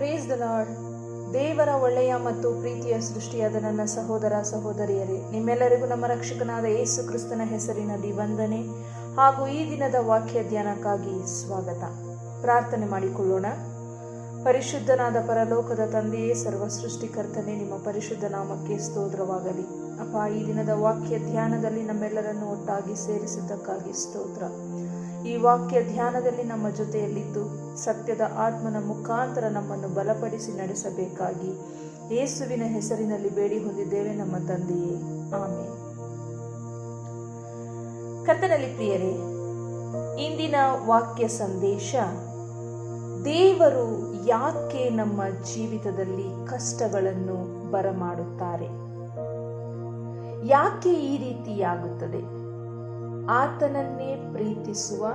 The lord ದೇವರ ಒಳ್ಳೆಯ ಮತ್ತು ಪ್ರೀತಿಯ ಸೃಷ್ಟಿಯಾದ ನನ್ನ ಸಹೋದರ ಸಹೋದರಿಯರೇ, ನಿಮ್ಮೆಲ್ಲರಿಗೂ ನಮ್ಮ ರಕ್ಷಕನಾದ ಯೇಸು ಕ್ರಿಸ್ತನ ಹೆಸರಿನಲ್ಲಿ ವಂದನೆ ಹಾಗೂ ಈ ದಿನದ ವಾಕ್ಯ ಧ್ಯಾನಕ್ಕಾಗಿ ಸ್ವಾಗತ. ಪ್ರಾರ್ಥನೆ ಮಾಡಿಕೊಳ್ಳೋಣ. ಪರಿಶುದ್ಧನಾದ ಪರಲೋಕದ ತಂದೆಯೇ ಸರ್ವ ಸೃಷ್ಟಿಕರ್ತನೇ ನಿಮ್ಮ ಪರಿಶುದ್ಧ ನಾಮಕ್ಕೆ ಸ್ತೋತ್ರವಾಗಲಿ. ಅಪ್ಪ, ಈ ದಿನದ ವಾಕ್ಯ ಧ್ಯಾನದಲ್ಲಿ ನಮ್ಮೆಲ್ಲರನ್ನು ಒಟ್ಟಾಗಿ ಸೇರಿಸಿದ್ದಕ್ಕಾಗಿ ಸ್ತೋತ್ರ. ಈ ವಾಕ್ಯ ಧ್ಯಾನದಲ್ಲಿ ನಮ್ಮ ಜೊತೆಯಲ್ಲಿದ್ದು ಸತ್ಯದ ಆತ್ಮನ ಮುಖಾಂತರ ನಮ್ಮನ್ನು ಬಲಪಡಿಸಿ ನಡೆಸಬೇಕಾಗಿ ಯೇಸುವಿನ ಹೆಸರಿನಲ್ಲಿ ಬೇಡಿ ಹೊಂದಿದ್ದೇವೆ ನಮ್ಮ ತಂದೆಯೇ. ಆಮೆ ಕರ್ತನಲ್ಲಿ ಪ್ರಿಯರೇ, ಇಂದಿನ ವಾಕ್ಯ ಸಂದೇಶ ದೇವರು ಯಾಕೆ ನಮ್ಮ ಜೀವಿತದಲ್ಲಿ ಕಷ್ಟಗಳನ್ನು ಬರಮಾಡುತ್ತಾರೆ? ಯಾಕೆ ಈ ರೀತಿಯಾಗುತ್ತದೆ? ಆತನನ್ನೇ ಪ್ರೀತಿಸುವ,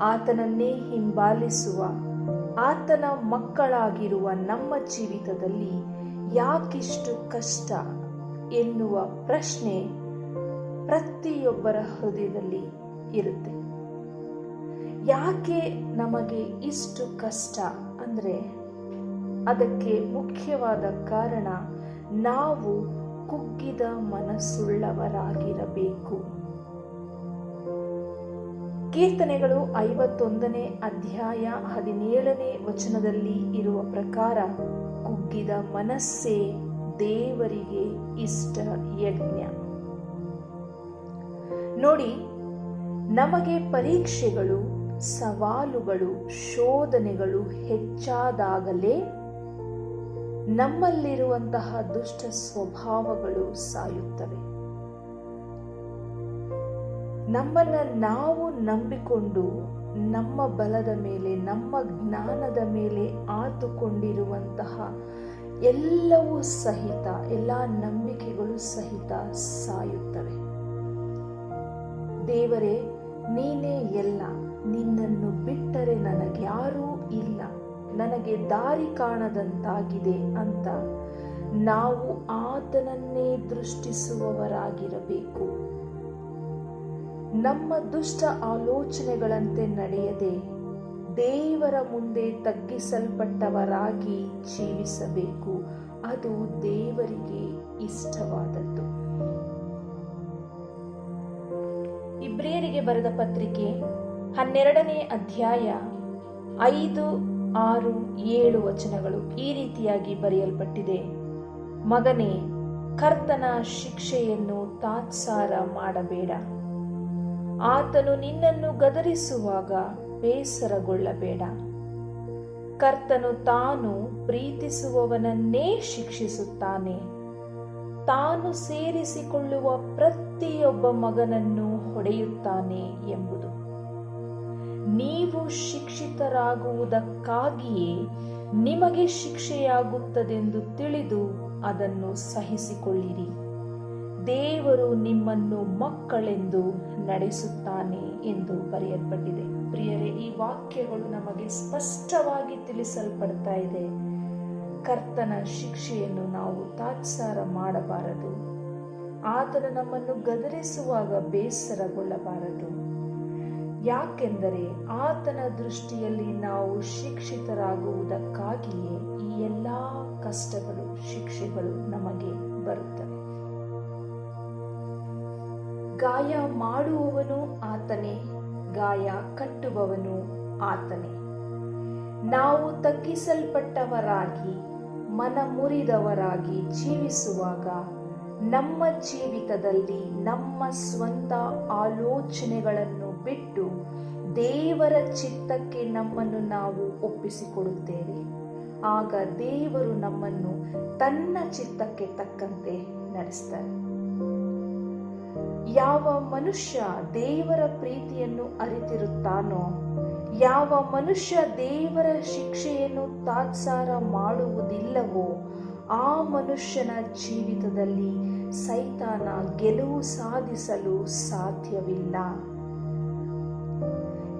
ಆತನನ್ನೇ ಹಿಂಬಾಲಿಸುವ, ಆತನ ಮಕ್ಕಳಾಗಿರುವ ನಮ್ಮ ಜೀವಿತದಲ್ಲಿ ಯಾಕಿಷ್ಟು ಕಷ್ಟ ಎನ್ನುವ ಪ್ರಶ್ನೆ ಪ್ರತಿಯೊಬ್ಬರ ಹೃದಯದಲ್ಲಿ ಇರುತ್ತೆ. ಯಾಕೆ ನಮಗೆ ಇಷ್ಟು ಕಷ್ಟ ಅಂದರೆ ಅದಕ್ಕೆ ಮುಖ್ಯವಾದ ಕಾರಣ ನಾವು ಕುಗ್ಗಿದ ಮನಸ್ಸುಳ್ಳವರಾಗಿರಬೇಕು. ಕೀರ್ತನೆಗಳು ಐವತ್ತೊಂದನೇ ಅಧ್ಯಾಯ ಹದಿನೇಳನೇ ವಚನದಲ್ಲಿ ಇರುವ ಪ್ರಕಾರ, ಕುಗ್ಗಿದ ಮನಸ್ಸೇ ದೇವರಿಗೆ ಇಷ್ಟ ಯಜ್ಞ. ನೋಡಿ, ನಮಗೆ ಪರೀಕ್ಷೆಗಳು ಸವಾಲುಗಳು, ಶೋಧನೆಗಳು ಹೆಚ್ಚಾದಾಗಲೇ ನಮ್ಮಲ್ಲಿರುವಂತಹ ದುಷ್ಟ ಸ್ವಭಾವಗಳು ಸಾಯುತ್ತವೆ. ನಮ್ಮನ್ನ ನಾವು ನಂಬಿಕೊಂಡು ನಮ್ಮ ಬಲದ ಮೇಲೆ, ನಮ್ಮ ಜ್ಞಾನದ ಮೇಲೆ ಆತುಕೊಂಡಿರುವಂತಹ ಎಲ್ಲವೂ ಸಹಿತ, ಎಲ್ಲ ನಂಬಿಕೆಗಳು ಸಹಿತ ಸಾಯುತ್ತವೆ. ದೇವರೇ, ನೀನೇ ಎಲ್ಲ. ನಿನ್ನನ್ನು ಬಿಟ್ಟರೆ ನನಗ್ಯಾರೂ ಇಲ್ಲ. ನನಗೆ ದಾರಿ ಕಾಣದಂತಾಗಿದೆ ಅಂತ ನಾವು ಆತನನ್ನೇ ದೃಷ್ಟಿಸುವವರಾಗಿರಬೇಕು. ನಮ್ಮ ದುಷ್ಟ ಆಲೋಚನೆಗಳಂತೆ ನಡೆಯದೆ ದೇವರ ಮುಂದೆ ತಗ್ಗಿಸಲ್ಪಟ್ಟವರಾಗಿ ಜೀವಿಸಬೇಕು. ಅದು ದೇವರಿಗೆ ಇಷ್ಟವಾದದ್ದು. ಇಬ್ರಿಯರಿಗೆ ಬರೆದ ಪತ್ರಿಕೆ ಹನ್ನೆರಡನೇ ಅಧ್ಯಾಯ ಐದು, ಆರು, ಏಳು ವಚನಗಳು ಈ ರೀತಿಯಾಗಿ ಬರೆಯಲ್ಪಟ್ಟಿದೆ. ಮಗನೇ, ಕರ್ತನ ಶಿಕ್ಷೆಯನ್ನು ತಾತ್ಸಾರ ಮಾಡಬೇಡ. ಆತನು ನಿನ್ನನ್ನು ಗದರಿಸುವಾಗ ಬೇಸರಗೊಳ್ಳಬೇಡ. ಕರ್ತನು ತಾನು ಪ್ರೀತಿಸುವವನನ್ನೇ ಶಿಕ್ಷಿಸುತ್ತಾನೆ. ತಾನು ಸೇರಿಸಿಕೊಳ್ಳುವ ಪ್ರತಿಯೊಬ್ಬ ಮಗನನ್ನು ಹೊಡೆಯುತ್ತಾನೆ ಎಂಬುದು. ನೀವು ಶಿಕ್ಷಿತರಾಗುವುದಕ್ಕಾಗಿಯೇ ನಿಮಗೆ ಶಿಕ್ಷೆಯಾಗುತ್ತದೆಂದು ತಿಳಿದು ಅದನ್ನು ಸಹಿಸಿಕೊಳ್ಳಿರಿ. ದೇವರು ನಿಮ್ಮನ್ನು ಮಕ್ಕಳೆಂದು ನಡೆಸುತ್ತಾನೆ ಎಂದು ಬರೆಯಲ್ಪಟ್ಟಿದೆ. ಪ್ರಿಯರೇ, ಈ ವಾಕ್ಯಗಳು ನಮಗೆ ಸ್ಪಷ್ಟವಾಗಿ ತಿಳಿಸಲ್ಪಡ್ತಾ ಇದೆ. ಕರ್ತನ ಶಿಕ್ಷೆಯನ್ನು ನಾವು ತಾತ್ಸಾರ ಮಾಡಬಾರದು. ಆತನು ನಮ್ಮನ್ನು ಗದರಿಸುವಾಗ ಬೇಸರಗೊಳ್ಳಬಾರದು. ಯಾಕೆಂದರೆ ಆತನ ದೃಷ್ಟಿಯಲ್ಲಿ ನಾವು ಶಿಕ್ಷಿತರಾಗುವುದಕ್ಕಾಗಿಯೇ ಈ ಎಲ್ಲ ಕಷ್ಟಗಳು, ಶಿಕ್ಷೆಗಳು ನಮಗೆ ಬರುತ್ತವೆ. ಗಾಯ ಮಾಡುವವನು ಆತನೇ, ಗಾಯ ಕಟ್ಟುವವನು ಆತನೇ. ನಾವು ತಗ್ಗಿಸಲ್ಪಟ್ಟವರಾಗಿ ಮನ ಮುರಿದವರಾಗಿ ಜೀವಿಸುವಾಗ ನಮ್ಮ ಜೀವಿತದಲ್ಲಿ ನಮ್ಮ ಸ್ವಂತ ಆಲೋಚನೆಗಳನ್ನು ಬಿಟ್ಟು ದೇವರ ಚಿತ್ತಕ್ಕೆ ನಮ್ಮನ್ನು ನಾವು ಒಪ್ಪಿಸಿಕೊಡುತ್ತೇವೆ. ಆಗ ದೇವರು ನಮ್ಮನ್ನು ತನ್ನ ಚಿತ್ತಕ್ಕೆ ತಕ್ಕಂತೆ ನಡೆಸ್ತಾರೆ. ಯಾವ ಮನುಷ್ಯ ದೇವರ ಪ್ರೀತಿಯನ್ನು ಅರಿತಿರುತ್ತಾನೋ, ಯಾವ ಮನುಷ್ಯ ದೇವರ ಶಿಕ್ಷೆಯನ್ನು ತಾತ್ಸಾರ ಮಾಡುವುದಿಲ್ಲವೋ, ಆ ಮನುಷ್ಯನ ಜೀವಿತದಲ್ಲಿ ಸೈತಾನ ಗೆಲುವು ಸಾಧಿಸಲು ಸಾಧ್ಯವಿಲ್ಲ.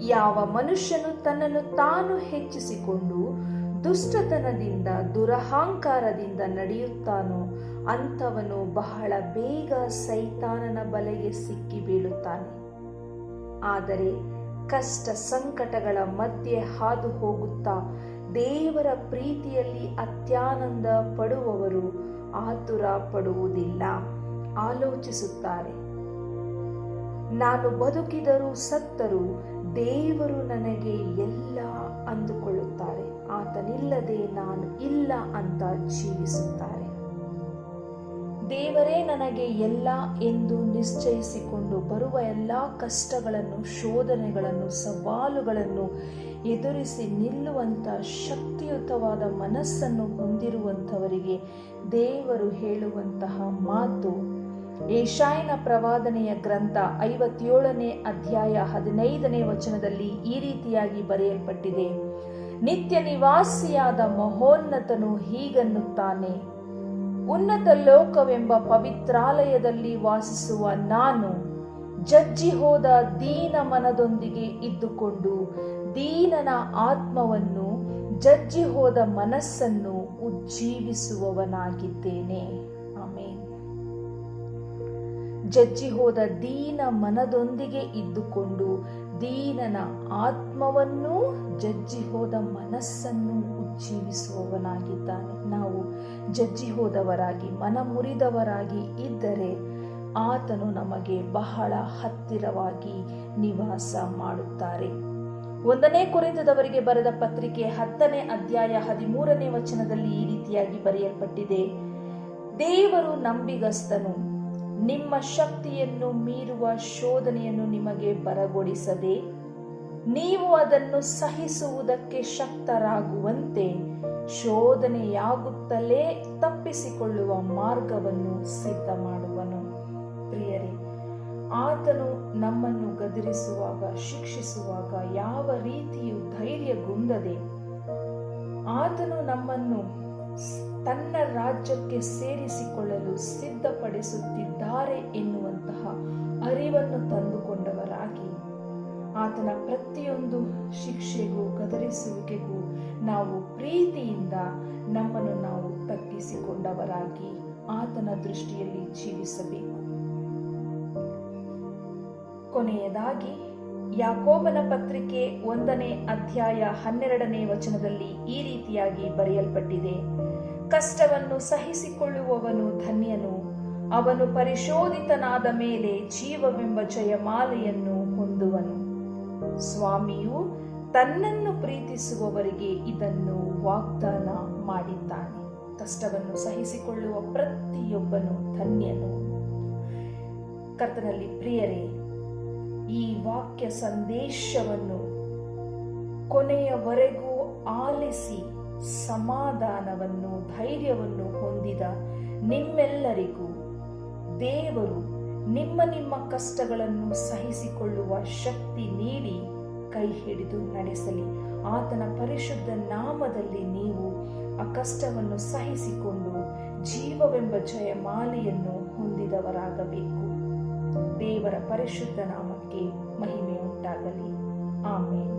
ಯಾವ ಮನುಷ್ಯನು ತನ್ನನ್ನು ತಾನು ಹೆಚ್ಚಿಸಿಕೊಂಡು ದುಷ್ಟತನದಿಂದ, ದುರಹಂಕಾರದಿಂದ ನಡೆಯುತ್ತಾನೋ ಅಂಥವನು ಬಹಳ ಬೇಗ ಸೈತಾನನ ಬಲೆಗೆ ಸಿಕ್ಕಿ ಬೀಳುತ್ತಾನೆ. ಆದರೆ ಕಷ್ಟ ಸಂಕಟಗಳ ಮಧ್ಯೆ ಹಾದು ಹೋಗುತ್ತಾ ದೇವರ ಪ್ರೀತಿಯಲ್ಲಿ ಅತ್ಯಾನಂದ ಪಡುವವರು ಆತುರ ಪಡುವುದಿಲ್ಲ ಆಲೋಚಿಸುತ್ತಾರೆ. ನಾನು ಬದುಕಿದರೂ ಸತ್ತರೂ ದೇವರು ನನಗೆ ಎಲ್ಲ ಅಂದುಕೊಳ್ಳುತ್ತಾರೆ. ಆತನಿಲ್ಲದೆ ನಾನು ಇಲ್ಲ ಅಂತ ಜೀವಿಸುತ್ತಾರೆ. ದೇವರೇ ನನಗೆ ಎಲ್ಲ ಎಂದು ನಿಶ್ಚಯಿಸಿಕೊಂಡು ಬರುವ ಎಲ್ಲ ಕಷ್ಟಗಳನ್ನು, ಶೋಧನೆಗಳನ್ನು, ಸವಾಲುಗಳನ್ನು ಎದುರಿಸಿ ನಿಲ್ಲುವಂಥ ಶಕ್ತಿಯುತವಾದ ಮನಸ್ಸನ್ನು ಹೊಂದಿರುವಂಥವರಿಗೆ ದೇವರು ಹೇಳುವಂತಹ ಮಾತು ಏಷಾಯನ ಪ್ರವಾದನೆಯ ಗ್ರಂಥ ಐವತ್ತೇಳನೇ ಅಧ್ಯಾಯ ಹದಿನೈದನೇ ವಚನದಲ್ಲಿ ಈ ರೀತಿಯಾಗಿ ಬರೆಯಲ್ಪಟ್ಟಿದೆ. ನಿತ್ಯ ನಿವಾಸಿಯಾದ ಮಹೋನ್ನತನು ಹೀಗನ್ನುತ್ತಾನೆ. ಉನ್ನತ ಲೋಕವೆಂಬ ಪವಿತ್ರಾಲಯದಲ್ಲಿ ವಾಸಿಸುವ ನಾನು ಜಜ್ಜಿ ಹೋದ ದೀನ ಮನದೊಂದಿಗೆ ಇದ್ದುಕೊಂಡು ದೀನನ ಆತ್ಮವನ್ನು ಜಜ್ಜಿ ಹೋದ ಮನಸ್ಸನ್ನು ಉಜ್ಜೀವಿಸುವವನಾಗಿದ್ದೇನೆ. ಆಮೇನ್. ಜಜ್ಜಿ ಹೋದ ದೀನ ಮನದೊಂದಿಗೆ ಇದ್ದುಕೊಂಡು ದೀನನ ಆತ್ಮವನ್ನು ಜಜ್ಜಿ ಹೋದ ಮನಸ್ಸನ್ನು ಉಜ್ಜೀವಿಸುವವನಾಗಿದ್ದಾನೆ. ನಾವು ಜಜ್ಜಿ ಹೋದವರಾಗಿ, ಮನ ಮುರಿದವರಾಗಿ ಇದ್ದರೆ ಆತನು ನಮಗೆ ಬಹಳ ಹತ್ತಿರವಾಗಿ ನಿವಾಸ ಮಾಡುತ್ತಾರೆ. ಒಂದನೇ ಕುರಿತದವರಿಗೆ ಬರೆದ ಪತ್ರಿಕೆ ಹತ್ತನೇ ಅಧ್ಯಾಯ ಹದಿಮೂರನೇ ವಚನದಲ್ಲಿ ಈ ರೀತಿಯಾಗಿ ಬರೆಯಲ್ಪಟ್ಟಿದೆ. ದೇವರು ನಂಬಿಗಸ್ತನು. ನಿಮ್ಮ ಶಕ್ತಿಯನ್ನು ಮೀರುವ ಶೋಧನೆಯನ್ನು ನಿಮಗೆ ಬರಗೊಡಿಸದೆ, ನೀವು ಅದನ್ನು ಸಹಿಸುವುದಕ್ಕೆ ಶಕ್ತರಾಗುವಂತೆ ಶೋಧನೆಯಾಗುತ್ತಲೇ ತಪ್ಪಿಸಿಕೊಳ್ಳುವ ಮಾರ್ಗವನ್ನು ಸಿದ್ಧ ಮಾಡುವನು ಪ್ರಿಯರೇ, ಆತನು ನಮ್ಮನ್ನು ಗದರಿಸುವಾಗ, ಶಿಕ್ಷಿಸುವಾಗ ಯಾವ ರೀತಿಯು ಧೈರ್ಯಗುಂದದೆ ಆತನು ನಮ್ಮನ್ನು ತನ್ನ ರಾಜ್ಯಕ್ಕೆ ಸೇರಿಸಿಕೊಳ್ಳಲು ಸಿದ್ಧಪಡಿಸುತ್ತಿದ್ದಾರೆ ಎನ್ನುವಂತಹ ಅರಿವನ್ನು ತಂದುಕೊಂಡವರಾಗಿ ಆತನ ಪ್ರತಿಯೊಂದು ಶಿಕ್ಷೆಗೂ ಗದರಿಸುವಿಕೆಗೂ ನಾವು ಪ್ರೀತಿಯಿಂದ ನಮ್ಮನ್ನು ನಾವು ತಪ್ಪಿಸಿಕೊಂಡವರಾಗಿ ಆತನ ದೃಷ್ಟಿಯಲ್ಲಿ ಜೀವಿಸಬೇಕು. ಕೊನೆಯದಾಗಿ, ಯಾಕೋಬನ ಪತ್ರಿಕೆ ಒಂದನೇ ಅಧ್ಯಾಯ ಹನ್ನೆರಡನೇ ವಚನದಲ್ಲಿ ಈ ರೀತಿಯಾಗಿ ಬರೆಯಲ್ಪಟ್ಟಿದೆ. ಕಷ್ಟವನ್ನು ಸಹಿಸಿಕೊಳ್ಳುವವನು ಧನ್ಯನು ಅವನು ಪರಿಶೋಧಿತನಾದ ಮೇಲೆ ಜೀವವೆಂಬ ಜಯಮಾಲೆಯನ್ನು ಹೊಂದುವನು. ಸ್ವಾಮಿಯು ತನ್ನನ್ನು ಪ್ರೀತಿಸುವವರಿಗೆ ಇದನ್ನು ವಾಗ್ದಾನ ಮಾಡಿದ್ದಾನೆ. ಕಷ್ಟವನ್ನು ಸಹಿಸಿಕೊಳ್ಳುವ ಪ್ರತಿಯೊಬ್ಬನು ಧನ್ಯನು. ಕರ್ತನಲ್ಲಿ ಪ್ರಿಯರೇ, ಈ ವಾಕ್ಯ ಸಂದೇಶವನ್ನು ಕೊನೆಯವರೆಗೂ ಆಲಿಸಿ ಸಮಾಧಾನವನ್ನು, ಧೈರ್ಯವನ್ನು ಹೊಂದಿದ ನಿಮ್ಮೆಲ್ಲರಿಗೂ ದೇವರು ನಿಮ್ಮ ನಿಮ್ಮ ಕಷ್ಟಗಳನ್ನು ಸಹಿಸಿಕೊಳ್ಳುವ ಶಕ್ತಿ ನೀಡಿ ಕೈ ಹಿಡಿದು ನಡೆಸಲಿ. ಆತನ ಪರಿಶುದ್ಧ ನಾಮದಲ್ಲಿ ನೀವು ಆ ಕಷ್ಟವನ್ನು ಸಹಿಸಿಕೊಂಡು ಜೀವವೆಂಬ ಜಯಮಾಲೆಯನ್ನು ಹೊಂದಿದವರಾಗಬೇಕು. ದೇವರ ಪರಿಶುದ್ಧ ನಾಮಕ್ಕೆ ಮಹಿಮೆ ಉಂಟಾಗಲಿ ಆಮೇಲೆ